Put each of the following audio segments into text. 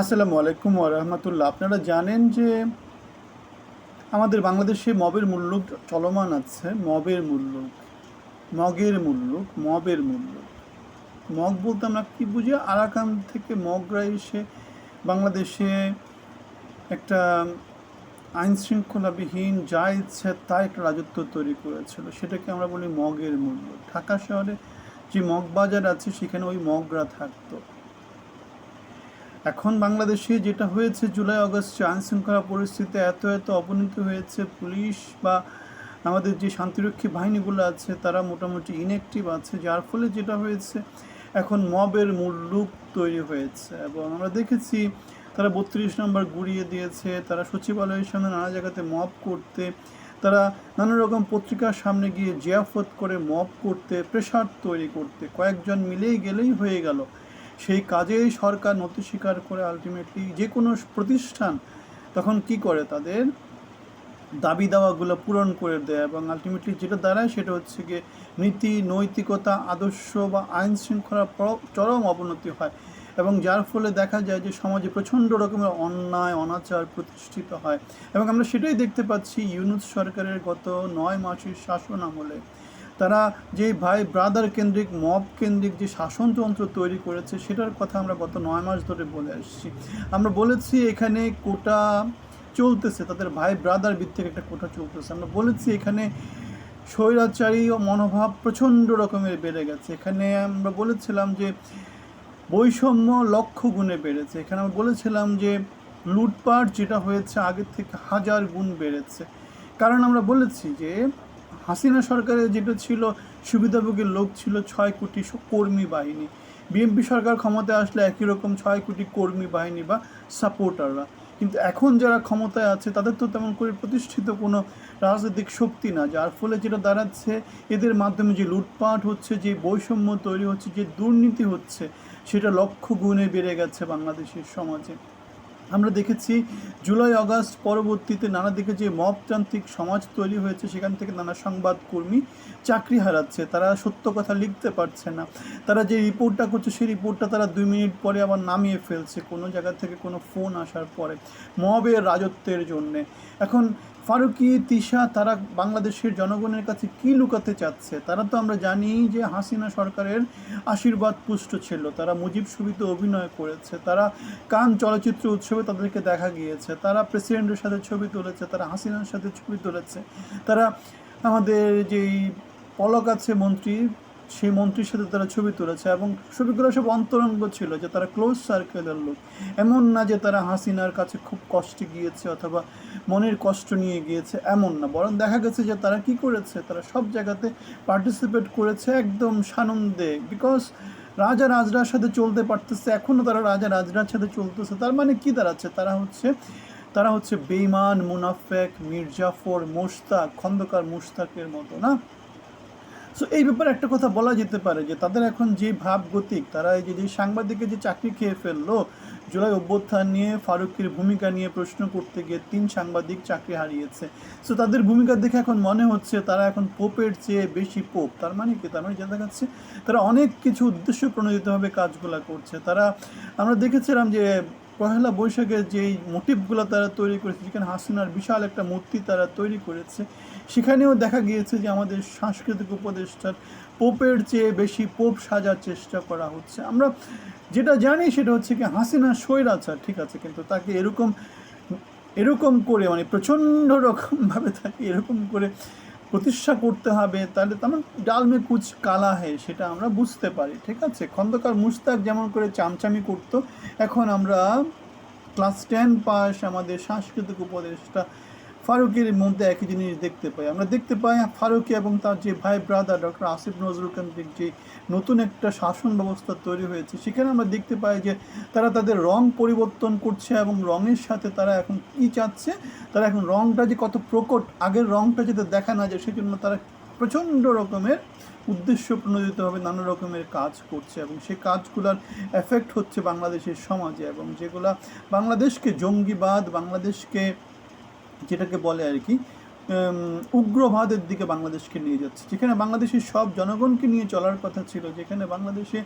আসসালামু আলাইকুম রহমতুল্লাহ। আপনারা জানেন যে আমাদের বাংলাদেশে মবের মূল্য চলমান আছে, মবের মূল্য মগের মূল্য মবের মূল্য মগ বলতে আমরা কী বুঝি? আরাকান থেকে মগরা এসে বাংলাদেশে একটা আইন শৃঙ্খলাবিহীন যা ইচ্ছে তা একটা রাজত্ব তৈরি করেছিল। সেটাকে আমরা বলি মগের মূল্য ঢাকা শহরে যে মগ বাজার আছে, সেখানে ওই মগরা থাকতো। এখন বাংলাদেশে যেটা হয়েছে, জুলাই, আগস্টে আইন শৃঙ্খলা পরিস্থিতি এত এত অবনতি হয়েছে, পুলিশ বা আমাদের যে শান্তিরক্ষী বাহিনীগুলো আছে, তারা মোটামুটি ইনঅ্যাক্টিভ আছে, যার ফলে যেটা হয়েছে, এখন মবের মূল রূপ তৈরি হয়েছে। এবং আমরা দেখেছি, তারা বত্রিশ নম্বর গুড়িয়ে দিয়েছে, তারা সচিবালয়ের সামনে নানা জায়গাতে মব করতে, তারা নানা রকম পত্রিকার সামনে গিয়ে জিয়াফত করে মব করতে প্রেশার তৈরি করতে, কয়েকজন মিলেই গেলেই হয়ে গেল। সেই কাজেই সরকার নথি স্বীকার করে আলটিমেটলি যে কোনো প্রতিষ্ঠান তখন কি করে তাদের দাবি দাওয়াগুলো পূরণ করে দেয় এবং আলটিমেটলি যেটা দাঁড়ায় সেটা হচ্ছে গিয়ে নীতি, নৈতিকতা, আদর্শ বা আইন শৃঙ্খলার চরম অবনতি হয় এবং যার ফলে দেখা যায় যে সমাজে প্রচণ্ড রকমের অন্যায়, অনাচার প্রতিষ্ঠিত হয় এবং আমরা সেটাই দেখতে পাচ্ছি ইউনুস সরকারের গত নয় মাসের শাসন আমলে। তারা যে ভাই ব্রাদার কেন্দ্রিক মব কেন্দ্রিক যে শাসনতন্ত্র তৈরি করেছে, সেটার কথা আমরা গত নয় মাস ধরে বলে আসছি। আমরা বলেছি এখানে কোটা চলতেছে, তাদের ভাই ব্রাদার ভিত্তিক একটা কোটা চলতেছে। আমরা বলেছি এখানে স্বৈরাচারী ও মনোভাব প্রচণ্ড রকমের বেড়ে গেছে। এখানে আমরা বলেছিলাম যে বৈষম্য লক্ষ গুণে বেড়েছে। এখানে আমরা বলেছিলাম যে লুটপাট যেটা হয়েছে আগের থেকে হাজার গুণ বেড়েছে। কারণ আমরা বলেছি যে হাসিনা সরকারের যেটা ছিল সুবিধাভোগীর লোক ছিল ছয় কোটি কর্মী বাহিনী। বিএনপি সরকার ক্ষমতায় আসলে একই রকম ছয় কোটি কর্মী বাহিনী বা সাপোর্টাররা কিন্তু এখন যারা ক্ষমতায় আছে, তাদের তো তেমন করে প্রতিষ্ঠিত কোনো রাজনৈতিক শক্তি না, যার ফলে যেটা দাঁড়াচ্ছে, এদের মাধ্যমে যে লুটপাট হচ্ছে, যে বৈষম্য তৈরি হচ্ছে, যে দুর্নীতি হচ্ছে, সেটা লক্ষ গুণে বেড়ে গেছে বাংলাদেশের সমাজে। আমরা দেখেছি জুলাই, অগাস্ট পরবর্তীতে নানা দিকে যে মবতান্ত্রিক সমাজ তৈরি হয়েছে, সেখান থেকে নানা সংবাদকর্মী চাকরি হারাচ্ছে। তারা সত্য কথা লিখতে পারছে না। তারা যে রিপোর্টটা করছে, সেই রিপোর্টটা তারা দুই মিনিট পরে আবার নামিয়ে ফেলছে কোনো জায়গা থেকে কোনো ফোন আসার পরে। মবের রাজত্বের জন্যে। এখন ফারুকি, তিশা, তারা বাংলাদেশের জনগণের কাছে কি লুকাতে চাচ্ছে? তারা তো আমরা জানি যে হাসিনা সরকারের আশীর্বাদ পুষ্ট ছিল। তারা মুজিব ছবিতে অভিনয় করেছে, তারা কান চলচ্চিত্র উৎসবে তাদেরকে দেখা গিয়েছে, তারা প্রেসিডেন্টের সাথে ছবি তুলেছে, তারা হাসিনার সাথে ছবি তুলেছে। তারা আমাদের যেই পলক আছে মন্ত্রী সেই মন্ত্রীর সাথে তারা ছবি তুলেছে এবং ছবিগুলো সব অন্তরঙ্গ ছিল যে তারা ক্লোজ সার্কেলের লোক। এমন না যে তারা হাসিনার কাছে খুব কষ্টে গিয়েছে অথবা মনের কষ্ট নিয়ে গিয়েছে, এমন না। বরং দেখা গেছে যে তারা কি করেছে, তারা সব জায়গাতে পার্টিসিপেট করেছে একদম সানন্দে। বিকজ রাজা রাজরার সাথে চলতে পারতেছে এখনও তারা রাজা রাজরার সাথে চলতেছে। তার মানে কি দাঁড়াচ্ছে? তারা হচ্ছে তারা হচ্ছে বেইমান মুনাফেক, মির্জাফর, মোশতাক, খন্দকার মুশতাকের মতো, না? সো এই ব্যাপারে একটা কথা বলা যেতে পারে যে তাদের এখন যে ভাব গতিক, তারা এই যে যে সাংবাদিকের যে চাকরি খেয়ে ফেলল, জুলাই অভ্যুত্থান নিয়ে ফারুকের ভূমিকা নিয়ে প্রশ্ন করতে গিয়ে তিন সাংবাদিক চাকরি হারিয়েছে। সো তাদের ভূমিকা দেখে এখন মনে হচ্ছে তারা এখন পোপের চেয়ে বেশি পোপ। তার মানে কি? তার মানে যেটা দেখাচ্ছে তারা অনেক কিছু উদ্দেশ্য প্রণোদিতভাবে কাজগুলো করছে। তারা, আমরা দেখেছিলাম যে পহেলা বৈশাখের যেই মোটিভগুলো তারা তৈরি করেছে, যেখানে হাসিনার বিশাল একটা মূর্তি তারা তৈরি করেছে, সেখানেও দেখা গিয়েছে যে আমাদের সাংস্কৃতিক উপদেষ্টার পোপের চেয়ে বেশি পোপ সাজার চেষ্টা করা হচ্ছে। আমরা যেটা জানি সেটা হচ্ছে কি হাসিনা স্বৈরাচার, ঠিক আছে, কিন্তু তাকে এরকম এরকম করে মানে প্রচণ্ড রকমভাবে তাকে এরকম করে প্রতিষ্ঠা করতে হবে, তাহলে তেমন ডালমে কুচ কালা হে, সেটা আমরা বুঝতে পারি, ঠিক আছে? খন্দকার মুস্তাক যেমন করে চামচামি করতো, এখন আমরা ক্লাস টেন পাস আমাদের সাংস্কৃতিক উপদেষ্টা ফারুকের মধ্যে একই জিনিস দেখতে পাই। আমরা দেখতে পাই ফারুকি এবং তার যে ভাই ব্রাদার ডক্টর আসিফ নজরুল কেন্দ্রিক যে নতুন একটা শাসন ব্যবস্থা তৈরি হয়েছে, সেখানে আমরা দেখতে পাই যে তারা তাদের রং পরিবর্তন করছে এবং রঙের সাথে তারা এখন কী চাচ্ছে? তারা এখন রংটা যে কত প্রকট, আগের রংটা যাতে দেখা না যায়, সেজন্য তারা প্রচণ্ড রকমের উদ্দেশ্য প্রণোদিতভাবে নানা রকমের কাজ করছে এবং সেই কাজগুলোর এফেক্ট হচ্ছে বাংলাদেশের সমাজে এবং যেগুলা বাংলাদেশকে জঙ্গিবাদ, বাংলাদেশকে যেটাকে বলে আর কি উগ্রবাদের দিকে বাংলাদেশকে নিয়ে যাচ্ছে। যেখানে বাংলাদেশের সব জনগণকে নিয়ে চলার কথা ছিল, যেখানে বাংলাদেশে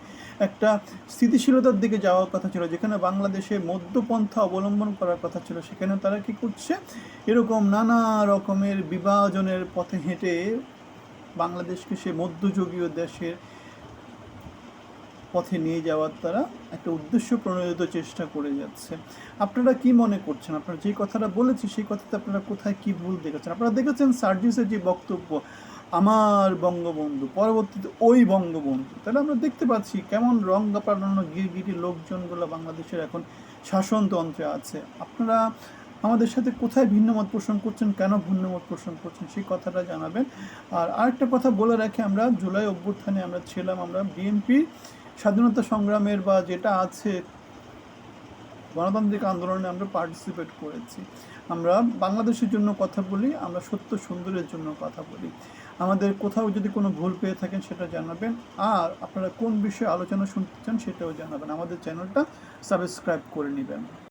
একটা স্থিতিশীলতার দিকে যাওয়ার কথা ছিল, যেখানে বাংলাদেশে মধ্যপন্থা অবলম্বন করার কথা ছিল, সেখানে তারা কি করছে? এরকম নানা রকমের বিভাজনের পথে হেঁটে বাংলাদেশকে সে মধ্যযুগীয় দেশের পথে নিয়ে যাওয়ার তারা একটা উদ্দেশ্য প্রণোদিত চেষ্টা করে যাচ্ছে। আপনারা কি মনে করছেন? আপনারা যে কথাটা বলেছি সেই কথাতে আপনারা কোথায় কি ভুল দেখেছেন? আপনারা দেখেছেন সার্জিসের যে বক্তব্য, আমার বঙ্গবন্ধু, পরবর্তীতে ওই বঙ্গবন্ধু। তাহলে আমরা দেখতে পাচ্ছি কেমন রং পালানো গিরগিরি লোকজনগুলো বাংলাদেশের এখন শাসনতন্ত্রে আছে। আপনারা আমাদের সাথে কোথায় ভিন্নমত পোষণ করছেন, কেন ভিন্নমত পোষণ করছেন, সেই কথাটা জানাবেন। আর আরেকটা কথা বলে রাখি, আমরা জুলাই অভ্যুত্থানে আমরা ছিলাম, আমরা বিএনপি স্বাধীনতা সংগ্রামের বা যেটা আছে, গণতান্ত্রিক আন্দোলনে আমরা পার্টিসিপেট করেছি। আমরা বাংলাদেশের জন্য কথা বলি, আমরা সত্য সুন্দরের জন্য কথা বলি। আমাদের কোথাও যদি কোনো ভুল পেয়ে থাকেন সেটা জানাবেন। আর আপনারা কোন বিষয়ে আলোচনা শুনতে চান সেটাও জানাবেন। আমাদের চ্যানেলটা সাবস্ক্রাইব করে নেবেন।